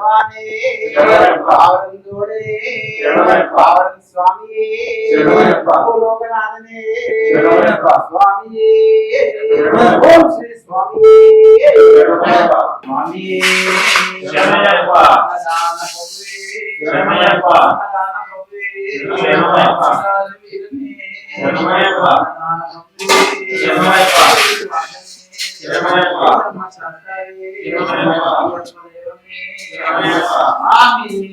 శరణమయ్యప్ప. స్వామి శరణమయ్యప్ప. శరణమయ్యప్ప. శరణమయ్యప్ప. శరణమయ్యప్ప. శరణమయ్యప్ప. భగవానే శరణమయ్యప్ప. భగవానే శరణమయ్యప్ప. పావనం జోడే శరణమయ్యప్ప. పావనం స్వామి శరణమయ్యప్ప. లోకనాథనే శరణమయ్యప్ప. స్వామి శరణమయ్యప్ప. ఓం శ్రీ స్వామి శరణమయ్యప్ప. స్వామి శరణమయ్యప్ప. అన్నదాన ప్రభువే.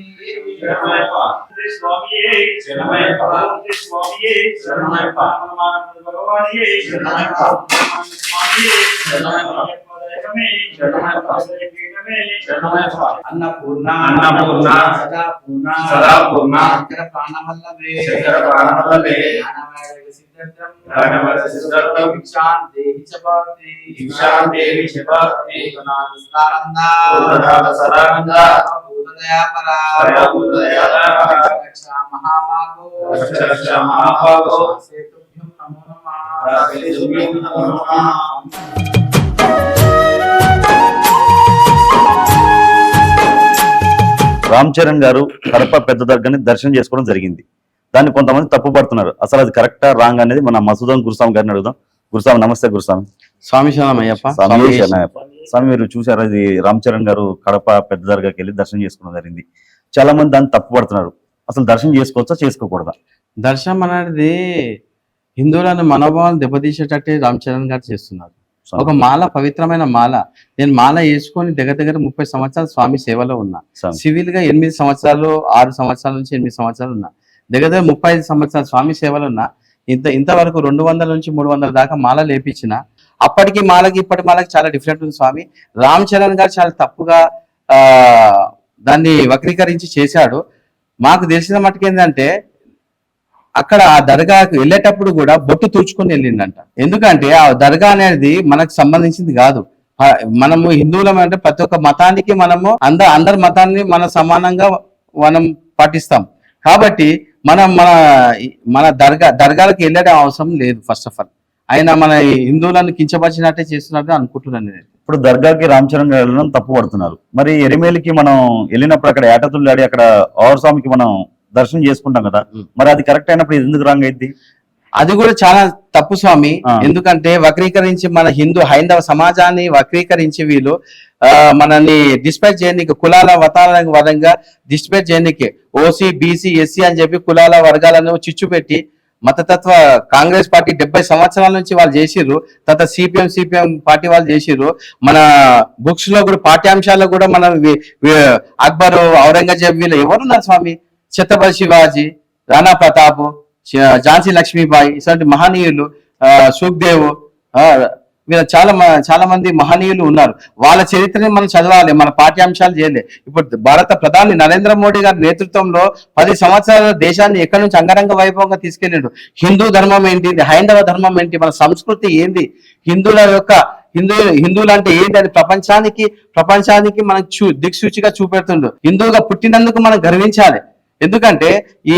శరణమయ్యప్ప. అన్నదాన ప్రభువే. శరణమయ్యప్ప. శరణమయ్యప్ప. శరణమయ్యప్ప. శరణమయ్యప్ప. శరణమయ్యప్ప. అన్నపూర్ణ. అన్నపూర్ణ. సదాపూర్ణ. సదాపూర్ణ. శంకర ప్రాణవల్లభే శంకర జ్ఞానమయ సిద్ధార్థం. భిక్షాం రామ్ చరణ్ గారు కడప పెద్ద దర్గాని దర్శనం చేసుకోవడం జరిగింది. దాన్ని కొంతమంది తప్పు పడుతున్నారు. అసలు అది కరెక్టా రాంగ్ అనేది మన మసూదం గురుస్వామి గారిని అడుగుదాం. గురుస్వామి నమస్తే గురుస్వామి. స్వామి శరణమయ్యప్ప. స్వామి మీరు చూసారా ఇది రామ్ చరణ్ గారు కడప పెద్ద దర్గాకి వెళ్ళి దర్శనం చేసుకోవడం జరిగింది. చాలా మంది దాన్ని తప్పు పడుతున్నారు. అసలు దర్శనం చేసుకోవచ్చా చేసుకోకూడదా? దర్శనం అనేది హిందువులను మనోభావాలు దెబ్బతీసేటట్టే రామ్ చరణ్ గారు చేస్తున్నారు. ఒక మాల పవిత్రమైన మాల. నేను మాల వేసుకొని దగ్గర దగ్గర ముప్పై సంవత్సరాలు స్వామి సేవలో ఉన్నా. సివిల్గా ఎనిమిది సంవత్సరాలు ఆరు సంవత్సరాల నుంచి ఎనిమిది సంవత్సరాలు ఉన్నా. దగ్గర దగ్గర ముప్పై ఐదు సంవత్సరాలు స్వామి సేవలో ఉన్నా. ఇంత ఇంతవరకు రెండు వందల నుంచి మూడు వందల దాకా మాల లేపించిన అప్పటికి మాలకి ఇప్పటి మాలకి చాలా డిఫరెంట్ ఉంది స్వామి. రామ్ చరణ్ గారు చాలా తప్పుగా ఆ దాన్ని వక్రీకరించి చేశాడు. మాకు తెలిసిన మటుకు ఏంటంటే అక్కడ ఆ దర్గాకు వెళ్ళేటప్పుడు కూడా బొట్టు తూచుకొని వెళ్ళిండంట ఎందుకంటే ఆ దర్గా అనేది మనకు సంబంధించింది కాదు. మనము హిందువులం అంటే ప్రతి ఒక్క మతానికి మనము అంద అందరి మతాన్ని మన సమానంగా మనం పాటిస్తాం. కాబట్టి మనం మన మన దర్గా దర్గాలకు వెళ్ళడం అవసరం లేదు ఫస్ట్ ఆఫ్ ఆల్ ఆయన మన హిందువులను కించపరిచినట్టే చేస్తున్నట్టు అనుకుంటున్నాను నేను. ఇప్పుడు దర్గాకి రామ్ చరణ్ వెళ్ళడం తప్పు పడుతున్నారు. మరి ఎరిమేలికి మనం వెళ్ళినప్పుడు అక్కడ ఏటతుల్లాడి అక్కడ ఆవర్ స్వామికి మనం దర్శనం చేసుకుంటాం కదా. మరి అది కరెక్ట్ అయినప్పుడు ఎందుకు రాంగ్ అయింది? అది కూడా చాలా తప్పు స్వామి. ఎందుకంటే వక్రీకరించి మన హిందూ హైందవ సమాజాన్ని వక్రీకరించి వీళ్ళు ఆ, మనల్ని డిస్పాచ్ చేయడానికి కులాల వతాల వరంగా డిస్పాచ్ చేయడానికి ఓసీ బీసీ ఎస్సీ అని చెప్పి కులాల వర్గాలను చిచ్చు పెట్టి మతతత్వ కాంగ్రెస్ పార్టీ డెబ్బై సంవత్సరాల నుంచి వాళ్ళు చేసిర్రు. తర్వాత సిపిఎం సిపిఎం పార్టీ వాళ్ళు చేసిర్రు. మన బుక్స్లో కూడా పాఠ్యాంశాల్లో కూడా మన అక్బర్ ఔరంగజేబ్ వీళ్ళు ఎవరున్నారు స్వామి? ఛత్రపతి శివాజీ రాణా ప్రతాప్ ఝాన్సీ లక్ష్మీబాయి ఇటువంటి మహనీయులు సుఖ్దేవ్ వీళ్ళ చాలా మ- చాలా మంది మహనీయులు ఉన్నారు. వాళ్ళ చరిత్రని మనం చదవాలి మన పాఠ్యాంశాలు చేయలే. ఇప్పుడు భారత ప్రధాని నరేంద్ర మోడీ గారి నేతృత్వంలో పది సంవత్సరాల దేశాన్ని ఎక్కడి నుంచి అంగరంగ వైభవంగా తీసుకెళ్ళిండు? హిందూ ధర్మం ఏంటి? హైందవ ధర్మం ఏంటి? మన సంస్కృతి ఏంది? హిందువుల యొక్క హిందూ హిందువులు అంటే ఏంటి? అది ప్రపంచానికి ప్రపంచానికి మనం చూ దిక్సూచిగా చూపెడుతుండు. హిందువుగా పుట్టినందుకు మనం గర్వించాలి. ఎందుకంటే ఈ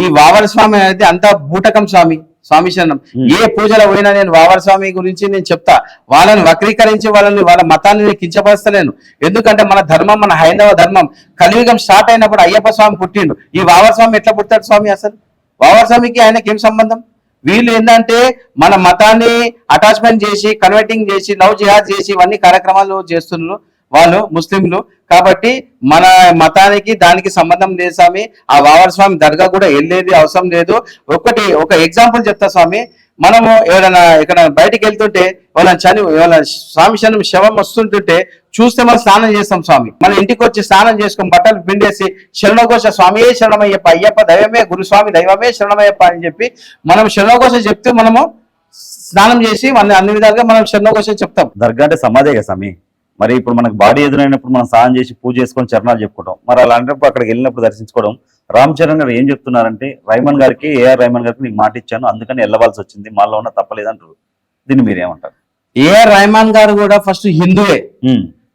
ఈ వావర స్వామి అనేది అంతా బూటకం స్వామి స్వామి శరణం. ఏ పూజలో పోయినా నేను వావర స్వామి గురించి నేను చెప్తా. వాళ్ళని వక్రీకరించి వాళ్ళని వాళ్ళ మతాన్ని నేను కించపరచలేను ఎందుకంటే మన ధర్మం మన హైందవ ధర్మం కలియుగం స్టార్ట్ అయినప్పుడు అయ్యప్ప స్వామి పుట్టిండు. ఈ వావర స్వామి ఎట్లా పుట్టాడు స్వామి అసలు? వావర స్వామికి ఆయనకి ఏం సంబంధం? వీళ్ళు ఏంటంటే మన మతాన్ని అటాచ్మెంట్ చేసి కన్వర్టింగ్ చేసి లవ్ జిహాద్ చేసి ఇవన్నీ కార్యక్రమాలు చేస్తున్నారు. వాళ్ళు ముస్లింలు. కాబట్టి మన మతానికి దానికి సంబంధం లేదు స్వామి. ఆ వావర స్వామి దర్గా కూడా వెళ్ళేది అవసరం లేదు. ఒకటి ఒక ఎగ్జాంపుల్ చెప్తా స్వామి. మనము ఎవరైనా ఇక్కడ బయటికి వెళ్తుంటే వాళ్ళని చని వాళ్ళ స్వామి శనం శవం వస్తుంటుంటే చూస్తే మనం స్నానం చేస్తాం స్వామి. మన ఇంటికి వచ్చి స్నానం చేసుకొని బట్టలు పిండేసి శరణఘోష స్వామియే శరణమయ్యప్ప అయ్యప్ప దైవమే గురుస్వామి దైవమే శరణమయ్యప్ప అని చెప్పి మనం శరణఘోష చెప్తే మనము స్నానం చేసి మన అన్ని విధాలుగా మనం శరణఘోష చెప్తాం. దర్గా అంటే సమాధే కదా స్వామి. మరి ఇప్పుడు మనకు బాడీ ఎదురైనప్పుడు మనం స్నానం చేసి పూజ చేసుకొని చరణాలు చెప్పుకోవడం మరి అలాంటప్పుడు అక్కడికి వెళ్ళినప్పుడు దర్శించుకోవడం. రామ్ చరణ్ గారు ఏం చెప్తున్నారంటే రైమన్ గారికి ఏఆర్ రైమన్ గారికి నీకు మాట ఇచ్చాను అందుకని వెళ్ళవలసి వచ్చింది మాలో ఉన్న తప్పలేదంటారు. దీన్ని మీరేమంటారు ఏఆర్ రెహమాన్ గారు కూడా ఫస్ట్ హిందువే.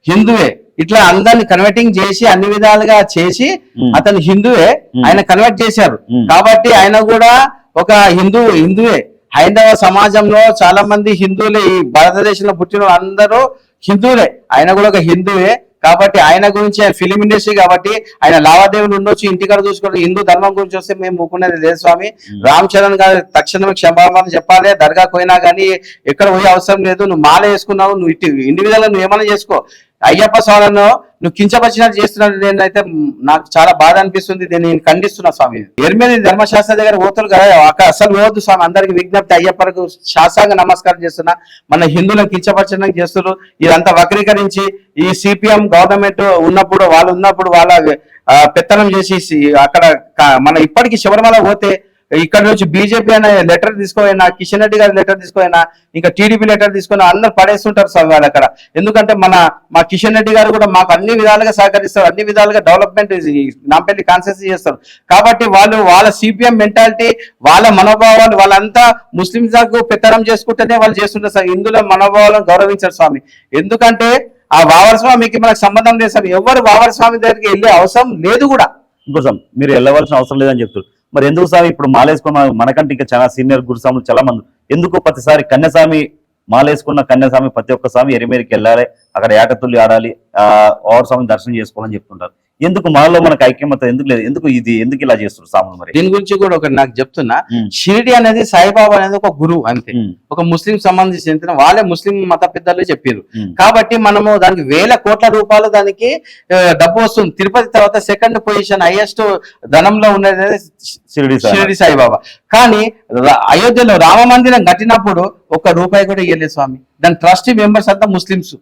హిందువే. ఇట్లా అందరిని కన్వర్టింగ్ చేసి అన్ని విధాలుగా చేసి. అతను హిందువే. ఆయన కన్వర్ట్ చేశారు. కాబట్టి ఆయన కూడా ఒక హిందూ హిందువే. హైందవ సమాజంలో చాలా మంది హిందువులే ఈ భారతదేశంలో పుట్టిన అందరూ హిందువులే. ఆయన కూడా ఒక హిందువే. కాబట్టి ఆయన గురించి ఫిలిం ఇండస్ట్రీ కాబట్టి ఆయన లావాదేవీలు ఉండొచ్చు ఇంటికాడ చూసుకోవడం హిందూ ధర్మం గురించి వస్తే మేము ఊకునేది లేదు స్వామి. రామ్ చరణ్ గారు తక్షణమే క్షమాపణ చెప్పాలి. దర్గా పోయినా కానీ ఎక్కడ పోయే అవసరం లేదు. నువ్వు మాల వేసుకున్నావు నువ్వు ఇటు ఇండివిజువల్ నువ్వు ఏమైనా చేసుకో. అయ్యప్ప స్వామిను నువ్వు కించపరిచినట్టు చేస్తున్నాడు నేనైతే నాకు చాలా బాధ అనిపిస్తుంది నేను ఖండిస్తున్నా స్వామి. ఎరిమేది ధర్మశాస్త్ర దగ్గర పోతులు కదా అక్కడ అసలు పోవద్దు స్వామి. అందరికి విజ్ఞప్తి అయ్యప్పకు శాస్త్రాంగ నమస్కారం చేస్తున్నా. మన హిందువులను కించపరచడం చేస్తున్నారు. ఇదంతా వక్రీకరించి ఈ సిపిఎం గవర్నమెంట్ ఉన్నప్పుడు వాళ్ళు ఉన్నప్పుడు వాళ్ళ పెత్తనం చేసి అక్కడ మన ఇప్పటికీ శబరిమల పోతే ఇక్కడ నుంచి బీజేపీ అనే లెటర్ తీసుకోవైనా కిషన్ రెడ్డి గారి లెటర్ తీసుకోవైనా ఇంకా టీడీపీ లెటర్ తీసుకున్నా అందరు పడేస్తుంటారు సార్ వాళ్ళు అక్కడ. ఎందుకంటే మన మా కిషన్ రెడ్డి గారు కూడా మాకు అన్ని విధాలుగా సహకరిస్తారు అన్ని విధాలుగా డెవలప్మెంట్ నాంపల్లి కాన్సెన్స్ చేస్తారు. కాబట్టి వాళ్ళు వాళ్ళ సిపిఎం మెంటాలిటీ వాళ్ళ మనోభావాలు వాళ్ళంతా ముస్లింలకు దాకా పెత్తనం చేసుకుంటేనే వాళ్ళు చేస్తుంటారు సార్ హిందువుల మనోభావాలను గౌరవించారు స్వామి. ఎందుకంటే ఆ వావర స్వామికి మనకు సంబంధం లేదు సార్ ఎవరు వావర స్వామి దగ్గరికి వెళ్ళే అవసరం లేదు కూడా. గురుసాం మీరు వెళ్ళవలసిన అవసరం లేదని చెప్తారు మరి ఎందుకు స్వామి ఇప్పుడు మాలేసుకున్న మనకంటే ఇంకా చాలా సీనియర్ గురుస్వాములు చాలా మంది ఎందుకు ప్రతిసారి కన్యాస్వామి మాలేసుకున్న కన్యాస్వామి ప్రతి ఒక్క స్వామి ఎరిమేరికి వెళ్ళాలి అక్కడ ఏటతుల్లి ఆడాలి ఆ ఓవర్ స్వామిని దర్శనం చేసుకోవాలని చెప్తుంటారు. ఎందుకు మనలో మనకు ఐక్యమత ఎందుకు లేదు? ఎందుకు ఇది? ఎందుకు ఇలా చేస్తారు స్వాములు మరి? దీని గురించి కూడా ఒకటి నాకు చెప్తున్నా. షిరిడి అనేది సాయిబాబా అనేది ఒక గురువు అంతే. ఒక ముస్లిం సంబంధించిన వాళ్ళే ముస్లిం మత పెద్దలు చెప్పారు కాబట్టి మనము దానికి వేల కోట్ల రూపాయలు దానికి డబ్బు వస్తుంది. తిరుపతి తర్వాత సెకండ్ పొజిషన్ హైయెస్ట్ ధనంలో ఉన్నది షిరిడి. షిరిడి సాయిబాబా. కానీ అయోధ్యలో రామ మందిరం కట్టినప్పుడు ఒక్క రూపాయి కూడా ఇవ్వలేదు స్వామి. దాని ట్రస్టీ మెంబర్స్ అంతా ముస్లింస్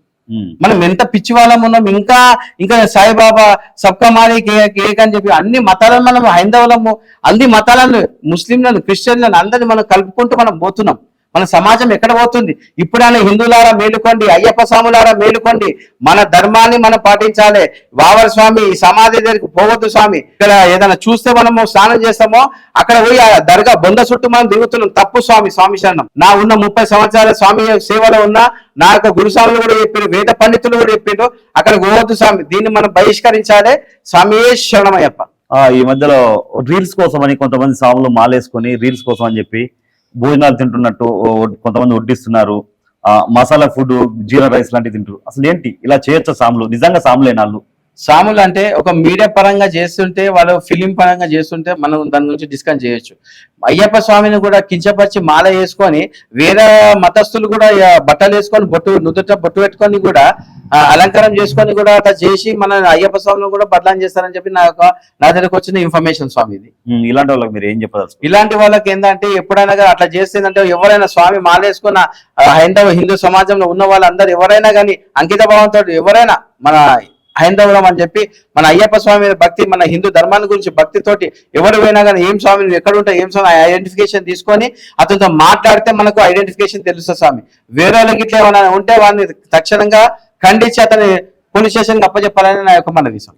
మనం ఎంత పిచ్చి వాళ్ళం ఉన్నాం ఇంకా ఇంకా సాయిబాబా సబ్కా మాలి కేక్ అని చెప్పి అన్ని మతాలను మనం హైందవులము అన్ని మతాలను ముస్లింలను క్రిస్టియన్లను అందరిని మనం కలుపుకుంటూ మనం పోతున్నాం. మన సమాజం ఎక్కడ పోతుంది? ఇప్పుడైనా హిందువులారా మేలుకోండి అయ్యప్ప స్వాములారా మేలుకోండి. మన ధర్మాన్ని మనం పాటించాలి. వావర స్వామి ఈ సమాధి దగ్గరికి పోవద్దు స్వామి. ఇక్కడ ఏదైనా చూస్తే మనము స్నానం చేస్తామో అక్కడ పోయి ఆ దర్గా బొంద చుట్టూ మనం దిగుతున్నాం తప్పు స్వామి స్వామి శరణం. నా ఉన్న ముప్పై సంవత్సరాల స్వామి సేవలో ఉన్న నా యొక్క గురుస్వాములు కూడా చెప్పారు వేద పండితులు కూడా చెప్పారు. అక్కడ పోవద్దు స్వామి. దీన్ని మనం బహిష్కరించాలి. స్వామి శరణమయ్యప్ప. ఈ మధ్యలో రీల్స్ కోసం అని కొంతమంది సాములు మాలేసుకొని రీల్స్ కోసం అని చెప్పి భోజనాలు తింటున్నట్టు కొంతమంది వడ్డిస్తున్నారు. మసాలా ఫుడ్ జీరా రైస్ లాంటివి తింటారు అసలు ఏంటి? ఇలా చేయొచ్చా సాములు? నిజంగా సాములేనా వాళ్ళు? సాములు అంటే ఒక మీడియా పరంగా చేస్తుంటే వాళ్ళు ఫిలిం పరంగా చేస్తుంటే మనం దాని గురించి డిస్కస్ చేయొచ్చు. అయ్యప్ప స్వామిని కూడా కించపరిచి మాల వేసుకొని వేరే మతస్థులు కూడా బట్టలు వేసుకొని బొట్టు నుదుట బొట్టు పెట్టుకొని కూడా అలంకారం చేసుకొని కూడా అట్లా చేసి మన అయ్యప్ప స్వామిని కూడా బదలాం చేస్తారని చెప్పి నా యొక్క నా దగ్గరకు వచ్చిన ఇన్ఫర్మేషన్ స్వామి ఇది ఇలాంటి వాళ్ళకి మీరు ఏం చెప్పదలుచుకుంటారు? ఇలాంటి వాళ్ళకి ఏంటంటే ఎప్పుడైనా కానీ అట్లా చేస్తుందంటే ఎవరైనా స్వామి మాలేసుకున్న ఆ, హైందవ హిందూ సమాజంలో ఉన్న వాళ్ళందరూ ఎవరైనా కానీ అంకిత భావంతో ఎవరైనా మన హైందవులం అని చెప్పి మన అయ్యప్ప స్వామి మీద భక్తి మన హిందూ ధర్మాన్ని గురించి భక్తితోటి ఎవరు పోయినా కానీ ఏం స్వామి నువ్వు ఎక్కడ ఉంటావు ఏం స్వామి ఐడెంటిఫికేషన్ తీసుకొని అతనితో మాట్లాడితే మనకు ఐడెంటిఫికేషన్ తెలుస్తుంది స్వామి. వేరే వాళ్ళకి ఇట్లా ఏమైనా ఉంటే వాడిని తక్షణంగా ఖండించి అతని పోలీస్ స్టేషన్ అప్పచెప్పాలని నా యొక్క మనవి విషయం